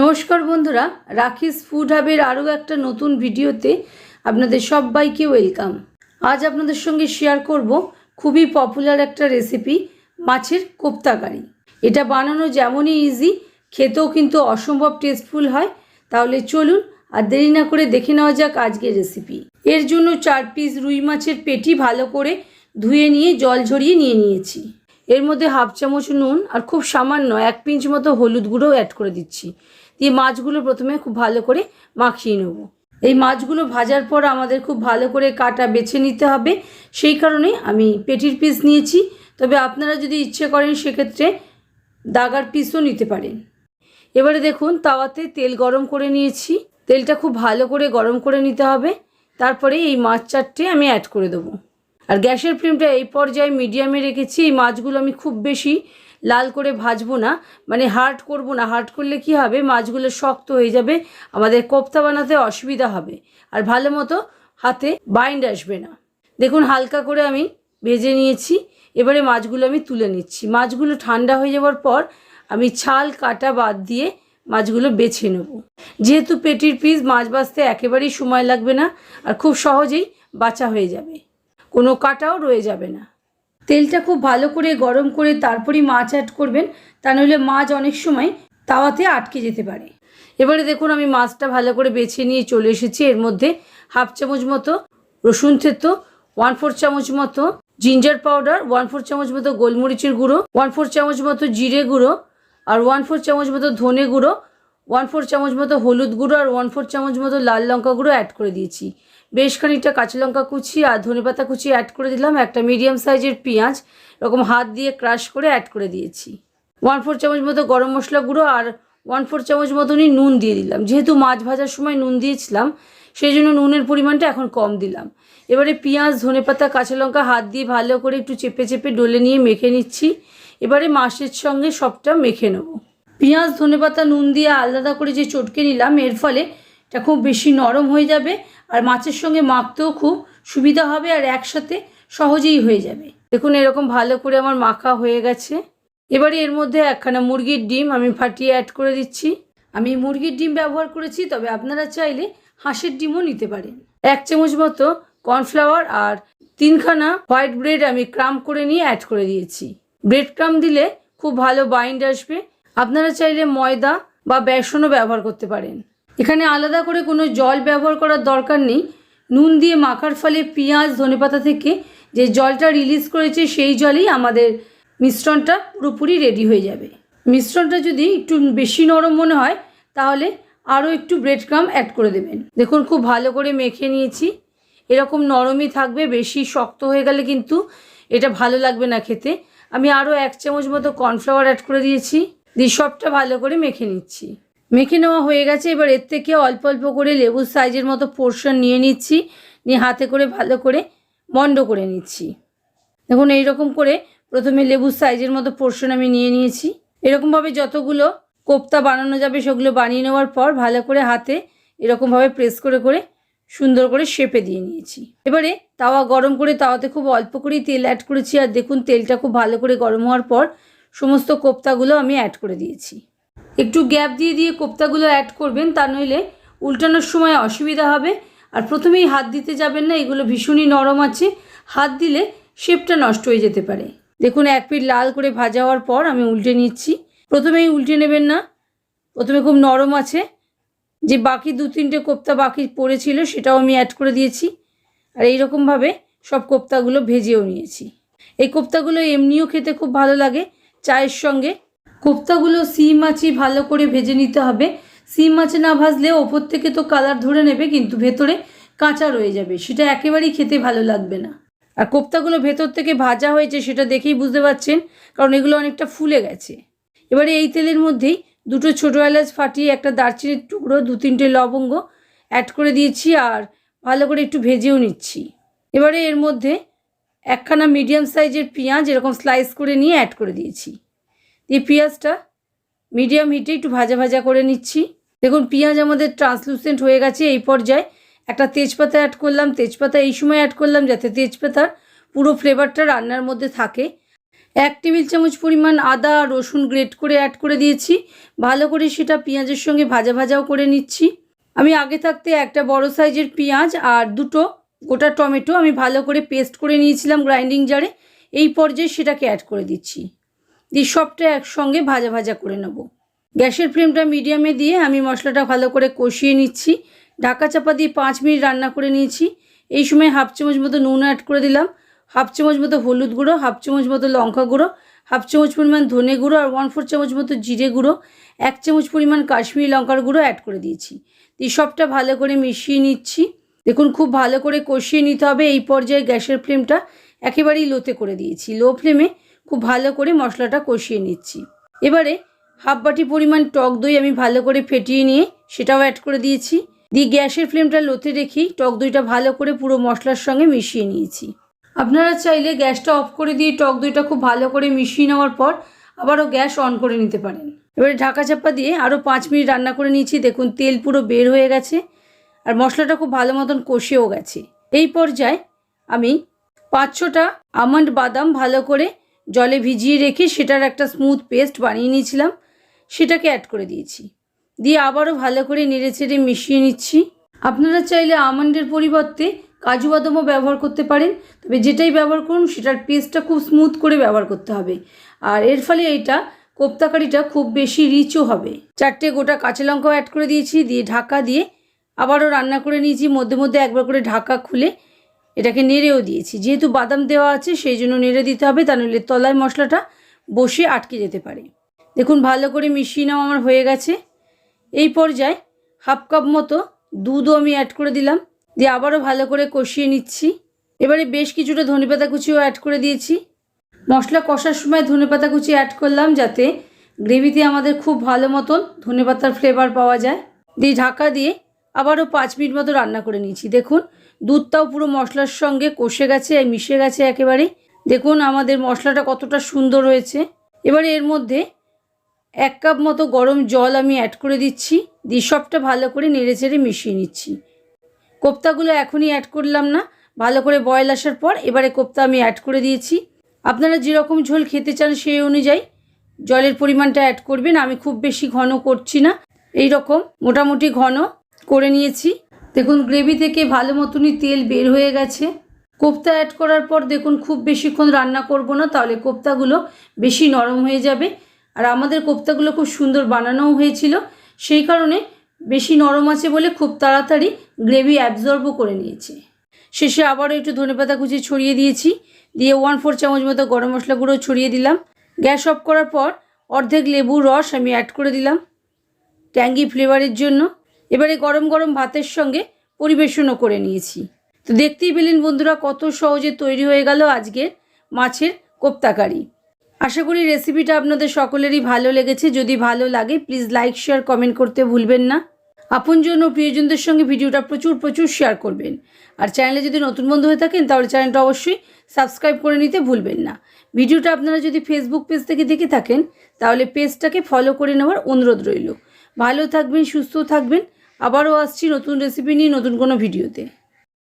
নমস্কার বন্ধুরা, রাখিস ফুড হাবের আরও একটা নতুন ভিডিওতে আপনাদের সবাইকে ওয়েলকাম। আজ আপনাদের সঙ্গে শেয়ার করব খুবই পপুলার একটা রেসিপি, মাছের কোপ্তাকারি এটা বানানো যেমনই ইজি খেতেও কিন্তু অসম্ভব টেস্টফুল হয়। তাহলে চলুন আর দেরি না করে দেখে নেওয়া যাক আজকের রেসিপি এর জন্য চার পিস রুই মাছের পেটি ভালো করে ধুয়ে নিয়ে জল ঝরিয়ে নিয়ে নিয়েছি। এর মধ্যে হাফ চামচ নুন আর খুব সামান্য এক পিঞ্চ মতো হলুদ গুঁড়ো অ্যাড করে দিচ্ছি। দিয়ে মাছগুলো প্রথমে খুব ভালো করে মাখিয়ে নেব। এই মাছগুলো ভাজার পর আমাদের খুব ভালো করে কাটা বেছে নিতে হবে। সেই কারণে আমি পেটির পিস নিয়েছি। তবে আপনারা যদি ইচ্ছে করেন সেক্ষেত্রে দাগার পিসও নিতে পারেন। এবারে দেখুন, তাওয়াতে তেল গরম করে নিয়েছি। তেলটা খুব ভালো করে গরম করে নিতে হবে। তারপরে এই মাছ চারটে আমি অ্যাড করে দেবো। আর গ্যাসের ফ্লেমটা এই পর্যায়ে মিডিয়ামে রেখেছি। এই মাছগুলো আমি খুব বেশি লাল করে ভাজবো না মানে হার্ড করব না। হার্ড করলে কি হবে? মাছগুলো শক্ত হয়ে যাবে, আমাদের কোপ্তা বানাতে অসুবিধা হবে। আর ভালো মতো হাতে বাইন্ড আসবে না। দেখুন, হালকা করে আমি ভেজে নিয়েছি, এবারে মাছগুলো আমি তুলে নিচ্ছি। মাছগুলো ঠান্ডা হয়ে যাওয়ার পর আমি ছাল কাটা বাদ দিয়ে মাছগুলো বেছে নেব। যেহেতু পেটির পিস মাছ বাছতে একেবারেই সময় লাগবে না, আর খুব সহজেই বাছা হয়ে যাবে। কোনো কাটাও রয়ে যাবে না। তেলটা খুব ভালো করে গরম করে তারপরই মাছ অ্যাড করবেন। তা নইলে মাছ অনেক সময় তাওয়াতে আটকে যেতে পারে। এবারে দেখুন আমি মাছটা ভালো করে বেছে নিয়ে চলে এসেছি। এর মধ্যে হাফ চামচ মতো রসুন থেতো ওয়ান ফোর চামচ মতো জিঞ্জার পাউডার ওয়ান ফোর চামচ মতো গোলমরিচের গুঁড়ো ওয়ান ফোর চামচ মতো জিরে গুঁড়ো আর ওয়ান ফোর চামচ মতো ধনে গুঁড়ো ওয়ান ফোর চামচ মতো হলুদ গুঁড়ো আর ওয়ান ফোর চামচ মতো লাল লঙ্কা গুঁড়ো অ্যাড করে দিয়েছি। বেশ খানিকটা কাঁচা লঙ্কা কুচি আর ধনেপাতা কুচি অ্যাড করে দিলাম। একটা মিডিয়াম সাইজের পেঁয়াজ, এরকম হাত দিয়ে ক্রাশ করে অ্যাড করে দিয়েছি। ওয়ান ফোর চামচ মতো গরম মশলা গুঁড়ো আর ওয়ান ফোর চামচ মতনই নুন দিয়ে দিলাম। যেহেতু মাছ ভাজার সময় নুন দিয়েছিলাম, সেই জন্য নুনের পরিমাণটা এখন কম দিলাম। এবারে পেঁয়াজ ধনেপাতা কাঁচা লঙ্কা হাত দিয়ে ভালো করে একটু চেপে চেপে ডলে নিয়ে মেখে নিচ্ছি। এবারে মাছের সঙ্গে সবটা মেখে নেব। পেঁয়াজ ধনেপাতা নুন দিয়ে আলাদা করে যে চটকে নিলাম, এর ফলে এটা খুব বেশি নরম হয়ে যাবে আর মাছের সঙ্গে মাখতেও খুব সুবিধা হবে আর একসাথে সহজেই হয়ে যাবে। দেখুন এরকম ভালো করে আমার মাখা হয়ে গেছে। এবারে এর মধ্যে একখানা মুরগির ডিম আমি ফাটিয়ে অ্যাড করে দিচ্ছি। আমি মুরগির ডিম ব্যবহার করেছি, তবে আপনারা চাইলে হাঁসের ডিমও নিতে পারেন। এক চামচ মতো কর্নফ্লাওয়ার আর তিনখানা হোয়াইট ব্রেড আমি ক্রাম করে নিয়ে অ্যাড করে দিয়েছি। ব্রেড ক্রাম দিলে খুব ভালো বাইন্ড আসবে। আপনারা চাইলে ময়দা বা বেসনও ব্যবহার করতে পারেন। এখানে আলাদা করে কোনো জল ব্যবহার করার দরকার নেই। নুন দিয়ে মাখার ফলে পেঁয়াজ, ধনেপাতা থেকে যে জলটা রিলিজ করেছে সেই জলেই আমাদের মিশ্রণটা পুরোপুরি রেডি হয়ে যাবে। মিশ্রণটা যদি একটু বেশি নরম মনে হয়, তাহলে আরও একটু ব্রেড ক্রাম অ্যাড করে দেবেন। দেখুন, খুব ভালো করে মেখে নিয়েছি। এরকম নরমই থাকবে, বেশি শক্ত হয়ে গেলে কিন্তু এটা ভালো লাগবে না খেতে। আমি আরও এক চামচ মতো কর্নফ্লাওয়ার অ্যাড করে দিয়েছি। দিয়ে সবটা ভালো করে মেখে নিচ্ছি। মেখে নেওয়া হয়ে গেছে। এবার এর থেকে অল্প অল্প করে লেবুর সাইজের মতো পোর্শন নিয়ে নিচ্ছি। নিয়ে হাতে করে ভালো করে মন্ড করে নিচ্ছি। দেখুন, এইরকম করে প্রথমে লেবুর সাইজের মতো পোর্শন আমি নিয়ে নিয়েছি। এরকমভাবে যতগুলো কোপ্তা বানানো যাবে সেগুলো বানিয়ে নেওয়ার পর ভালো করে হাতে এরকমভাবে প্রেস করে করে সুন্দর করে শেপে দিয়ে নিয়েছি। এবারে তাওয়া গরম করে তাওয়াতে খুব অল্প করেই তেল অ্যাড করেছি। আর দেখুন, তেলটা খুব ভালো করে গরম হওয়ার পর সমস্ত কোপ্তাগুলো আমি অ্যাড করে দিয়েছি। একটু গ্যাপ দিয়ে দিয়ে কোপ্তাগুলো অ্যাড করবেন, তা নইলে উল্টানোর সময় অসুবিধা হবে। আর প্রথমেই হাত দিতে যাবেন না, এগুলো ভীষণই নরম আছে। হাত দিলে শেপটা নষ্ট হয়ে যেতে পারে। দেখুন, এক পিঠ লাল করে ভাজা হওয়ার পর আমি উল্টে নিচ্ছি। প্রথমেই উল্টে নেবেন না। প্রথমে খুব নরম আছে। যে বাকি দু তিনটে কোপ্তা বাকি পড়েছিল, সেটাও আমি অ্যাড করে দিয়েছি। আর এই রকমভাবে সব কোপ্তাগুলো ভেজেও নিয়েছি। এই কোপ্তাগুলো এমনিও খেতে খুব ভালো লাগে। চায়ের সঙ্গে কোপ্তাগুলো সিম মাছই ভালো করে ভেজে নিতে হবে। সিম মাছে না ভাজলে ওপর থেকে তো কালার ধরে নেবে, কিন্তু ভেতরে কাঁচা রয়ে যাবে। সেটা একেবারেই খেতে ভালো লাগবে না। আর কোপ্তাগুলো ভেতর থেকে ভাজা হয়েছে সেটা দেখেই বুঝতে পারছেন, কারণ এগুলো অনেকটা ফুলে গেছে। এবারে এই তেলের মধ্যেই দুটো ছোটো এলাচ ফাটিয়ে একটা দারচিনির টুকরো দু তিনটে লবঙ্গ অ্যাড করে দিয়েছি আর ভালো করে একটু ভেজেও নিচ্ছি। এবারে এর মধ্যে একখানা মিডিয়াম সাইজের পেঁয়াজ, এরকম স্লাইস করে নিয়ে অ্যাড করে দিয়েছি। দিয়ে পেঁয়াজটা মিডিয়াম হিটে একটু ভাজা ভাজা করে নিচ্ছি। দেখুন, পেঁয়াজ আমাদের ট্রান্সলুসেন্ট হয়ে গেছে, এই পর্যায়ে একটা তেজপাতা অ্যাড করলাম। তেজপাতা এই সময় অ্যাড করলাম যাতে তেজপাতার পুরো ফ্লেভারটা রান্নার মধ্যে থাকে। এক টেবিল চামচ পরিমাণ আদা, রসুন গ্রেট করে অ্যাড করে দিয়েছি। ভালো করে সেটা পেঁয়াজের সঙ্গে ভাজা ভাজাও করে নিচ্ছি। আমি আগে থাকতে একটা বড় সাইজের পেঁয়াজ আর দুটো গোটা টমেটো আমি ভালো করে পেস্ট করে নিয়েছিলাম গ্রাইন্ডিং জারে এই পর্যায়ে সেটাকে অ্যাড করে দিচ্ছি। দিয়ে সবটা একসঙ্গে ভাজা ভাজা করে নেব। গ্যাসের ফ্লেমটা মিডিয়ামে দিয়ে আমি মশলাটা ভালো করে কষিয়ে নিচ্ছি। ঢাকা চাপা দিয়ে পাঁচ মিনিট রান্না করে নিয়েছি। এই সময় হাফ চামচ মতো নুন অ্যাড করে দিলাম। হাফ চামচ মতো হলুদ গুঁড়ো, হাফ চামচ মতো লঙ্কা গুঁড়ো, হাফ চামচ পরিমাণ ধনে গুঁড়ো আর ওয়ান ফোর চামচ মতো জিরে গুঁড়ো, এক চামচ পরিমাণ কাশ্মীরি লঙ্কার গুঁড়ো অ্যাড করে দিয়েছি। দিয়ে সবটা ভালো করে মিশিয়ে নিচ্ছি। দেখুন খুব ভালো করে কষিয়ে নিতে হবে। এই পর্যায়ে গ্যাসের ফ্লেমটা একেবারেই লোতে করে দিয়েছি। লো ফ্লেমে খুব ভালো করে মশলাটা কষিয়ে নিচ্ছি। এবারে হাফ বাটি পরিমাণ টক দই আমি ভালো করে ফেটিয়ে নিয়ে সেটাও অ্যাড করে দিয়েছি। দিয়ে গ্যাসের ফ্লেমটা লোতে রেখেই টক দইটা ভালো করে পুরো মশলার সঙ্গে মিশিয়ে নিয়েছি। আপনারা চাইলে গ্যাসটা অফ করে দিয়ে টক দইটা খুব ভালো করে মিশিয়ে নেওয়ার পর আবারও গ্যাস অন করে নিতে পারেন। এবারে ঢাকা চাপা দিয়ে আরও পাঁচ মিনিট রান্না করে নিয়েছি। দেখুন তেল পুরো বের হয়ে গেছে আর মশলাটা খুব ভালো মতন কষেও গেছে। এই পর্যায়ে আমি পাঁচ ছটা আমন্ড বাদাম ভালো করে জলে ভিজিয়ে রেখে সেটার একটা স্মুথ পেস্ট বানিয়ে নিয়েছিলাম, সেটাকে অ্যাড করে দিয়েছি। দিয়ে আবারও ভালো করে নেড়ে চেড়ে মিশিয়ে নিচ্ছি। আপনারা চাইলে আমন্ডের পরিবর্তে কাজু বাদামও ব্যবহার করতে পারেন, তবে যেটাই ব্যবহার করুন, সেটার পেস্টটা খুব স্মুথ করে ব্যবহার করতে হবে। আর এর ফলে এইটা, কোপ্তাকারিটা খুব বেশি রিচও হবে। চারটে গোটা কাঁচা লঙ্কাও অ্যাড করে দিয়েছি, দিয়ে ঢাকা দিয়ে আবারও রান্না করে নিয়েছি, মধ্যে মধ্যে একবার করে ঢাকা খুলে এটাকে নেড়েও দিয়েছি। যেহেতু বাদাম দেওয়া আছে, সেই জন্য নেড়ে দিতে হবে, তা নইলে তলায় মশলাটা বসে আটকে যেতে পারে। দেখুন, ভালো করে মিশিয়ে নেওয়া আমার হয়ে গেছে। এই পর্যায়ে হাফ কাপ মতো দুধও আমি অ্যাড করে দিলাম। দিয়ে আবারও ভালো করে কষিয়ে নিচ্ছি। এবারে বেশ কিছুটা ধনেপাতা কুচিও অ্যাড করে দিয়েছি। মশলা কষার সময় ধনেপাতা কুচি অ্যাড করলাম, যাতে গ্রেভিতে আমাদের খুব ভালো মতন ধনেপাতার ফ্লেভার পাওয়া যায়। দিয়ে ঢাকা দিয়ে আবারও পাঁচ মিনিট মতো রান্না করে নিয়েছি। দেখুন দুধটাও পুরো মশলার সঙ্গে কষে গেছে মিশে গেছে একেবারে। দেখুন আমাদের মশলাটা কতটা সুন্দর হয়েছে। এবারে এর মধ্যে এক কাপ মতো গরম জল আমি অ্যাড করে দিচ্ছি। দিয়ে সবটা ভালো করে নেড়ে চেড়ে মিশিয়ে নিচ্ছি। কোপ্তাগুলো এখনই অ্যাড করলাম না। ভালো করে বয়েল আসার পর এবারে কোপ্তা আমি অ্যাড করে দিয়েছি। আপনারা যেরকম ঝোল খেতে চান সেই অনুযায়ী জলের পরিমাণটা অ্যাড করবেন। আমি খুব বেশি ঘন করছি না। এই রকম মোটামুটি ঘন করে নিয়েছি। দেখুন, গ্রেভি থেকে ভালো মতনই তেল বের হয়ে গেছে। কোপ্তা অ্যাড করার পর দেখুন, খুব বেশিক্ষণ রান্না করব না, তাহলে কোপ্তাগুলো বেশি নরম হয়ে যাবে। আর আমাদের কোপ্তাগুলো খুব সুন্দর বানানোও হয়েছিল, সেই কারণে বেশি নরম আছে বলে খুব তাড়াতাড়ি গ্রেভি অ্যাবজর্বও করে নিয়েছে। শেষে আবারও একটু ধনেপাতা কুচি ছড়িয়ে দিয়েছি, দিয়ে ওয়ান ফোর চামচ মতো গরম মশলা গুঁড়ো ছড়িয়ে দিলাম। গ্যাস অফ করার পর অর্ধেক লেবুর রস আমি অ্যাড করে দিলাম। ট্যাঙ্গি ফ্লেভারের জন্য। এবারে গরম গরম ভাতের সঙ্গে পরিবেশনও করে নিয়েছি। তো দেখতেই পেলেন বন্ধুরা, কত সহজে তৈরি হয়ে গেল আজকের মাছের কোপ্তাকারি আশা করি রেসিপিটা আপনাদের সকলেরই ভালো লেগেছে। যদি ভালো লাগে প্লিজ লাইক শেয়ার কমেন্ট করতে ভুলবেন না। আপনজন ও প্রিয়জনদের সঙ্গে ভিডিওটা প্রচুর প্রচুর শেয়ার করবেন। আর চ্যানেলে যদি নতুন বন্ধু হয়ে থাকেন, তাহলে চ্যানেলটা অবশ্যই সাবস্ক্রাইব করে নিতে ভুলবেন না। ভিডিওটা আপনারা যদি ফেসবুক পেজ থেকে দেখে থাকেন, তাহলে পেজটাকে ফলো করে নেওয়ার অনুরোধ রইল। ভালো থাকবেন, সুস্থ থাকবেন। আবারও আসছি নতুন রেসিপি নিয়ে নতুন কোনো ভিডিওতে।